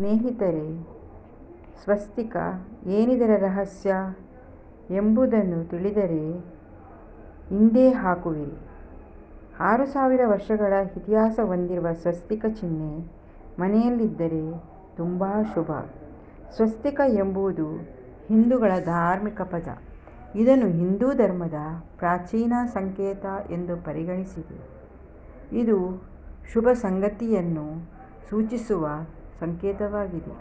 ಸ್ನೇಹಿತರೆ, ಸ್ವಸ್ತಿಕ ಏನಿದರ ರಹಸ್ಯ ಎಂಬುದನ್ನು ತಿಳಿದರೆ ಹಿಂದೆ ಹಾಕುವಿರಿ. ಆರು ಸಾವಿರ ವರ್ಷಗಳ ಇತಿಹಾಸ ಹೊಂದಿರುವ ಸ್ವಸ್ತಿಕ ಚಿಹ್ನೆ ಮನೆಯಲ್ಲಿದ್ದರೆ ತುಂಬ ಶುಭ. ಸ್ವಸ್ತಿಕ ಎಂಬುದು ಹಿಂದೂಗಳ ಧಾರ್ಮಿಕ ಪದ. ಇದನ್ನು ಹಿಂದೂ ಧರ್ಮದ ಪ್ರಾಚೀನ ಸಂಕೇತ ಎಂದು ಪರಿಗಣಿಸಿದೆ. ಇದು ಶುಭ ಸಂಗತಿಯನ್ನು ಸೂಚಿಸುವ ಸಂಕೇತವಾಗಿದೆ.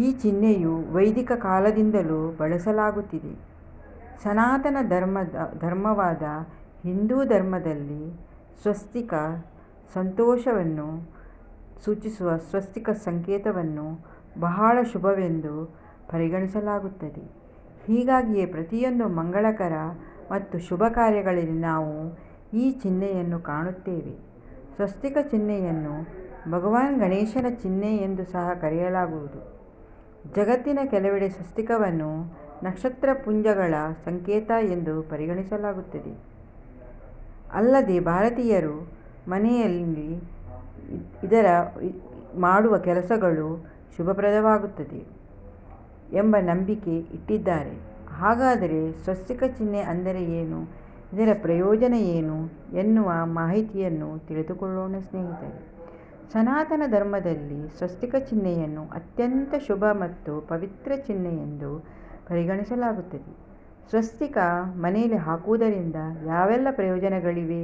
ಈ ಚಿಹ್ನೆಯು ವೈದಿಕ ಕಾಲದಿಂದಲೂ ಬಳಸಲಾಗುತ್ತಿದೆ. ಸನಾತನ ಧರ್ಮದ, ಧರ್ಮವಾದ ಹಿಂದೂ ಧರ್ಮದಲ್ಲಿ ಸ್ವಸ್ತಿಕ ಸಂತೋಷವನ್ನು ಸೂಚಿಸುವ ಸ್ವಸ್ತಿಕ ಸಂಕೇತವನ್ನು ಬಹಳ ಶುಭವೆಂದು ಪರಿಗಣಿಸಲಾಗುತ್ತದೆ. ಹೀಗಾಗಿಯೇ ಪ್ರತಿಯೊಂದು ಮಂಗಳಕರ ಮತ್ತು ಶುಭ ಕಾರ್ಯಗಳಲ್ಲಿ ನಾವು ಈ ಚಿಹ್ನೆಯನ್ನು ಕಾಣುತ್ತೇವೆ. ಸ್ವಸ್ತಿಕ ಚಿಹ್ನೆಯನ್ನು ಭಗವಾನ್ ಗಣೇಶನ ಚಿಹ್ನೆ ಎಂದು ಸಹ ಕರೆಯಲಾಗುವುದು. ಜಗತ್ತಿನ ಕೆಲವೆಡೆ ಸ್ವಸ್ತಿಕವನ್ನು ನಕ್ಷತ್ರಪುಂಜಗಳ ಸಂಕೇತ ಎಂದು ಪರಿಗಣಿಸಲಾಗುತ್ತದೆ. ಅಲ್ಲದೆ ಭಾರತೀಯರು ಮನೆಯಲ್ಲಿ ಇದರ ಮಾಡುವ ಕೆಲಸಗಳು ಶುಭಪ್ರದವಾಗುತ್ತದೆ ಎಂಬ ನಂಬಿಕೆ ಇಟ್ಟಿದ್ದಾರೆ. ಹಾಗಾದರೆ ಸ್ವಸ್ತಿಕ ಚಿಹ್ನೆ ಅಂದರೆ ಏನು? ಇದರ ಪ್ರಯೋಜನ ಏನು ಎನ್ನುವ ಮಾಹಿತಿಯನ್ನು ತಿಳಿದುಕೊಳ್ಳೋಣ ಸ್ನೇಹಿತರೆ. ಸನಾತನ ಧರ್ಮದಲ್ಲಿ ಸ್ವಸ್ತಿಕ ಚಿಹ್ನೆಯನ್ನು ಅತ್ಯಂತ ಶುಭ ಮತ್ತು ಪವಿತ್ರ ಚಿಹ್ನೆ ಎಂದು ಪರಿಗಣಿಸಲಾಗುತ್ತದೆ. ಸ್ವಸ್ತಿಕ ಮನೆಯಲ್ಲಿ ಹಾಕುವುದರಿಂದ ಯಾವೆಲ್ಲ ಪ್ರಯೋಜನಗಳಿವೆ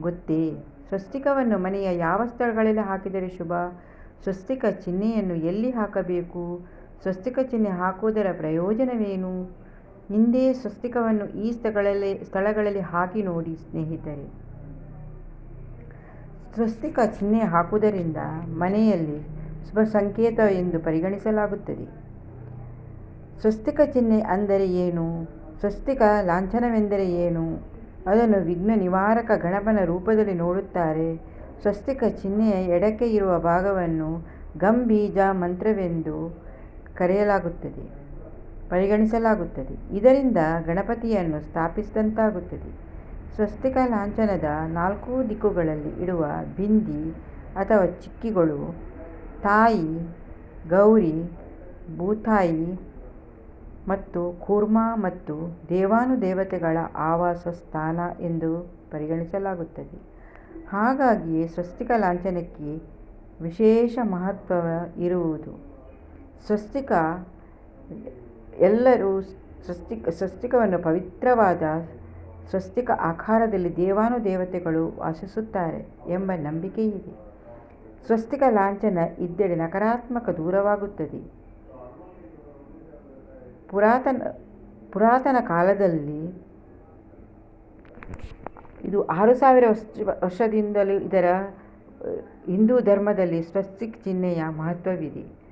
ಗೊತ್ತೇ? ಸ್ವಸ್ತಿಕವನ್ನು ಮನೆಯ ಯಾವ ಸ್ಥಳಗಳಲ್ಲಿ ಹಾಕಿದರೆ ಶುಭ? ಸ್ವಸ್ತಿಕ ಚಿಹ್ನೆಯನ್ನು ಎಲ್ಲಿ ಹಾಕಬೇಕು? ಸ್ವಸ್ತಿಕ ಚಿಹ್ನೆ ಹಾಕುವುದರ ಪ್ರಯೋಜನವೇನು? ಹಿಂದೆ ಸ್ವಸ್ತಿಕವನ್ನು ಈ ಸ್ಥಳಗಳಲ್ಲಿ ಸ್ಥಳಗಳಲ್ಲಿ ಹಾಕಿ ನೋಡಿ ಸ್ನೇಹಿತರೆ. ಸ್ವಸ್ತಿಕ ಚಿಹ್ನೆ ಹಾಕುವುದರಿಂದ ಮನೆಯಲ್ಲಿ ಶುಭ ಸಂಕೇತ ಎಂದು ಪರಿಗಣಿಸಲಾಗುತ್ತದೆ. ಸ್ವಸ್ತಿಕ ಚಿಹ್ನೆ ಅಂದರೆ ಏನು? ಸ್ವಸ್ತಿಕ ಲಾಂಛನವೆಂದರೆ ಏನು? ಅದನ್ನು ವಿಘ್ನ ನಿವಾರಕ ಗಣಪನ ರೂಪದಲ್ಲಿ ನೋಡುತ್ತಾರೆ. ಸ್ವಸ್ತಿಕ ಚಿಹ್ನೆಯ ಎಡಕ್ಕೆ ಇರುವ ಭಾಗವನ್ನು ಗಂಬೀಜ ಮಂತ್ರವೆಂದು ಕರೆಯಲಾಗುತ್ತದೆ, ಪರಿಗಣಿಸಲಾಗುತ್ತದೆ. ಇದರಿಂದ ಗಣಪತಿಯನ್ನು ಸ್ಥಾಪಿಸಿದಂತಾಗುತ್ತದೆ. ಸ್ವಸ್ತಿಕ ಲಾಂಛನದ ನಾಲ್ಕು ದಿಕ್ಕುಗಳಲ್ಲಿ ಇಡುವ ಬಿಂದಿ ಅಥವಾ ಚಿಕ್ಕಿಗಳು, ತಾಯಿ, ಗೌರಿ, ಭೂತಾಯಿ ಮತ್ತು ಕೂರ್ಮಾ ಮತ್ತು ದೇವಾನುದೇವತೆಗಳ ಆವಾಸ ಸ್ಥಾನ ಎಂದು ಪರಿಗಣಿಸಲಾಗುತ್ತದೆ. ಹಾಗಾಗಿಯೇ ಸ್ವಸ್ತಿಕ ಲಾಂಛನಕ್ಕೆ ವಿಶೇಷ ಮಹತ್ವ ಇರುವುದು. ಸ್ವಸ್ತಿಕ ಎಲ್ಲರೂ ಸ್ವಸ್ತಿಕ, ಸ್ವಸ್ತಿಕವನ್ನು ಪವಿತ್ರವಾದ ಸ್ವಸ್ತಿಕ ಆಕಾರದಲ್ಲಿ ದೇವಾನುದೇವತೆಗಳು ವಾಸಿಸುತ್ತಾರೆ ಎಂಬ ನಂಬಿಕೆ ಇದೆ ಸ್ವಸ್ತಿಕ ಲಾಂಛನ ಇದ್ದೆಡೆ ನಕಾರಾತ್ಮಕ ದೂರವಾಗುತ್ತದೆ. ಪುರಾತನ ಪುರಾತನ ಕಾಲದಲ್ಲಿ ಇದು ಆರು ಸಾವಿರ ವರ್ಷ, ವರ್ಷದಿಂದಲೂ ಇದರ, ಹಿಂದೂ ಧರ್ಮದಲ್ಲಿ ಸ್ವಸ್ತಿಕ್ ಚಿಹ್ನೆಯ ಮಹತ್ವವಿದೆ.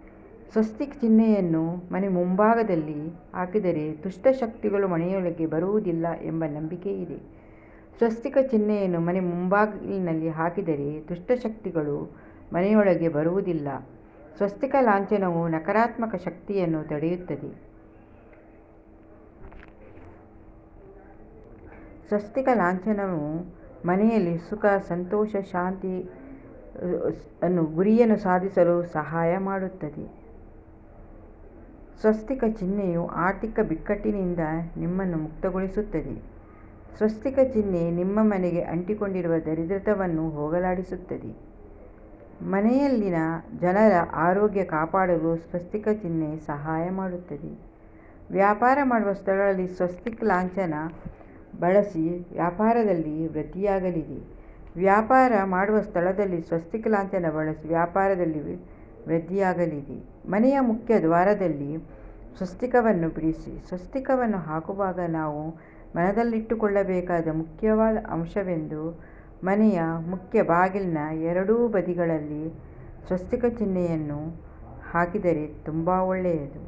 ಸ್ವಸ್ತಿಕ್ ಚಿಹ್ನೆಯನ್ನು ಮನೆ ಮುಂಭಾಗದಲ್ಲಿ ಹಾಕಿದರೆ ದುಷ್ಟಶಕ್ತಿಗಳು ಮನೆಯೊಳಗೆ ಬರುವುದಿಲ್ಲ ಎಂಬ ನಂಬಿಕೆ ಇದೆ. ಸ್ವಸ್ತಿಕ ಚಿಹ್ನೆಯನ್ನು ಮನೆ ಮುಂಭಾಗಿಲಿನಲ್ಲಿ ಹಾಕಿದರೆ ದುಷ್ಟಶಕ್ತಿಗಳು ಮನೆಯೊಳಗೆ ಬರುವುದಿಲ್ಲ. ಸ್ವಸ್ತಿಕ ಲಾಂಛನವು ನಕಾರಾತ್ಮಕ ಶಕ್ತಿಯನ್ನು ತಡೆಯುತ್ತದೆ. ಸ್ವಸ್ತಿಕ ಲಾಂಛನವು ಮನೆಯಲ್ಲಿ ಸುಖ, ಸಂತೋಷ, ಶಾಂತಿ, ಅನ್ನು ಗುರಿಯನ್ನು ಸಾಧಿಸಲು ಸಹಾಯ ಮಾಡುತ್ತದೆ. ಸ್ವಸ್ತಿಕ ಚಿಹ್ನೆಯು ಆರ್ಥಿಕ ಬಿಕ್ಕಟ್ಟಿನಿಂದ ನಿಮ್ಮನ್ನು ಮುಕ್ತಗೊಳಿಸುತ್ತದೆ. ಸ್ವಸ್ತಿಕ ಚಿಹ್ನೆ ನಿಮ್ಮ ಮನೆಗೆ ಅಂಟಿಕೊಂಡಿರುವ ದರಿದ್ರತವನ್ನು ಹೋಗಲಾಡಿಸುತ್ತದೆ. ಮನೆಯಲ್ಲಿನ ಜನರ ಆರೋಗ್ಯ ಕಾಪಾಡಲು ಸ್ವಸ್ತಿಕ ಚಿಹ್ನೆ ಸಹಾಯ ಮಾಡುತ್ತದೆ. ವ್ಯಾಪಾರ ಮಾಡುವ ಸ್ಥಳಗಳಲ್ಲಿ ಸ್ವಸ್ತಿಕ್ ಲಾಂಛನ ಬಳಸಿ ವ್ಯಾಪಾರದಲ್ಲಿ ವೃದ್ಧಿಯಾಗಲಿದೆ. ವ್ಯಾಪಾರ ಮಾಡುವ ಸ್ಥಳದಲ್ಲಿ ಸ್ವಸ್ತಿಕ್ ಲಾಂಛನ ಬಳಸಿ ವ್ಯಾಪಾರದಲ್ಲಿ ವೃದ್ಧಿಯಾಗಲಿದೆ ಮನೆಯ ಮುಖ್ಯ ದ್ವಾರದಲ್ಲಿ ಸ್ವಸ್ತಿಕವನ್ನು ಬಿಡಿಸಿ, ಸ್ವಸ್ತಿಕವನ್ನು ಹಾಕುವಾಗ ನಾವು ಮನದಲ್ಲಿಟ್ಟುಕೊಳ್ಳಬೇಕಾದ ಮುಖ್ಯವಾದ ಅಂಶವೆಂದು ಮನೆಯ ಮುಖ್ಯ ಬಾಗಿಲಿನ ಎರಡೂ ಬದಿಗಳಲ್ಲಿ ಸ್ವಸ್ತಿಕ ಚಿಹ್ನೆಯನ್ನು ಹಾಕಿದರೆ ತುಂಬ ಒಳ್ಳೆಯದು.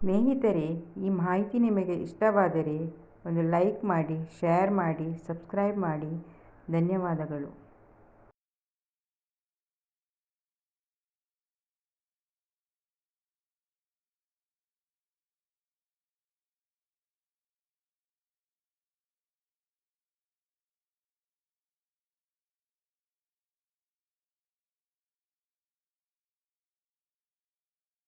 ಸ್ನೇಹಿತರೆ, ಈ ಮಾಹಿತಿ ನಿಮಗೆ ಇಷ್ಟವಾದರೆ ಒಂದು ಲೈಕ್ ಮಾಡಿ, ಶೇರ್ ಮಾಡಿ, ಸಬ್ಸ್ಕ್ರೈಬ್ ಮಾಡಿ. ಧನ್ಯವಾದಗಳು.